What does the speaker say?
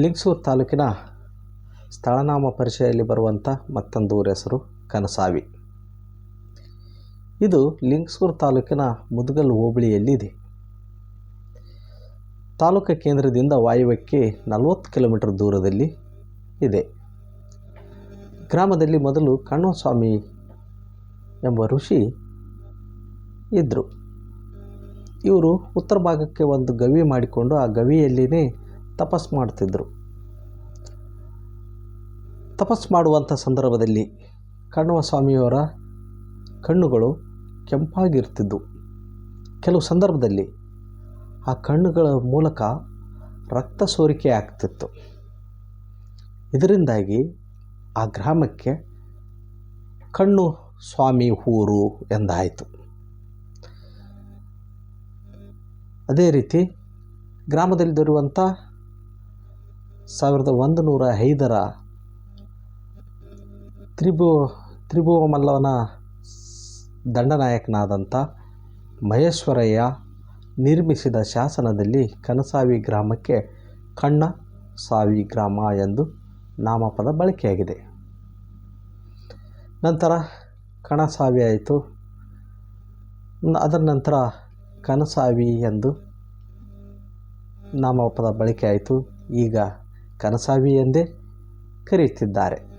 ಲಿಂಗಸೂರು ತಾಲೂಕಿನ ಸ್ಥಳನಾಮ ಪರಿಚಯಲ್ಲಿ ಬರುವಂಥ ಮತ್ತೊಂದು ಊರ ಹೆಸರು ಕನಸಾವಿ. ಇದು ಲಿಂಗಸೂರು ತಾಲೂಕಿನ ಮುದ್ಗಲ್ ಹೋಬಳಿಯಲ್ಲಿದೆ ತಾಲೂಕು ಕೇಂದ್ರದಿಂದ ವಾಯುವ್ಯಕ್ಕೆ ನಲವತ್ತು ಕಿಲೋಮೀಟರ್ ದೂರದಲ್ಲಿ ಇದೆ. ಗ್ರಾಮದಲ್ಲಿ ಮೊದಲು ಕಣ್ಣಸ್ವಾಮಿ ಎಂಬ ಋಷಿ ಇದ್ದರು ಇವರು ಉತ್ತರ ಭಾಗಕ್ಕೆ ಒಂದು ಗವಿ ಮಾಡಿಕೊಂಡು ಆ ಗವಿಯಲ್ಲಿನೇ ತಪಸ್ ಮಾಡ್ತಿದ್ದರು ತಪಸ್ ಮಾಡುವಂಥ ಸಂದರ್ಭದಲ್ಲಿ ಕಣ್ಣವ ಸ್ವಾಮಿಯವರ ಕಣ್ಣುಗಳು ಕೆಂಪಾಗಿರ್ತಿದ್ದವು ಕೆಲವು ಸಂದರ್ಭದಲ್ಲಿ ಆ ಕಣ್ಣುಗಳ ಮೂಲಕ ರಕ್ತ ಸೋರಿಕೆ ಆಗ್ತಿತ್ತು. ಇದರಿಂದಾಗಿ ಆ ಗ್ರಾಮಕ್ಕೆ ಕಣ್ಣು ಸ್ವಾಮಿ ಊರು ಎಂದಾಯಿತು. ಅದೇ ರೀತಿ ಗ್ರಾಮದಲ್ಲಿರುವಂಥ ಸಾವಿರದ ಒಂದು ನೂರ ಐದರ ತ್ರಿಭು ತ್ರಿಭುವ ಮಲ್ಲವನ ದಂಡನಾಯಕನಾದಂಥ ಮಹೇಶ್ವರಯ್ಯ ನಿರ್ಮಿಸಿದ ಶಾಸನದಲ್ಲಿ ಕನಸಾವಿ ಗ್ರಾಮಕ್ಕೆ ಕಣ್ಣ ಸಾವಿ ಗ್ರಾಮ ಎಂದು ನಾಮಪದ ಬಳಕೆಯಾಗಿದೆ. ನಂತರ ಕಣಸಾವಿ ಆಯಿತು. ಅದರ ನಂತರ ಕನಸಾವಿ ಎಂದು ನಾಮಪದ ಬಳಕೆ ಆಯಿತು ಈಗ ಕನಸಾವಿ ಎಂದೇ ಕರೆಯುತ್ತಿದ್ದಾರೆ.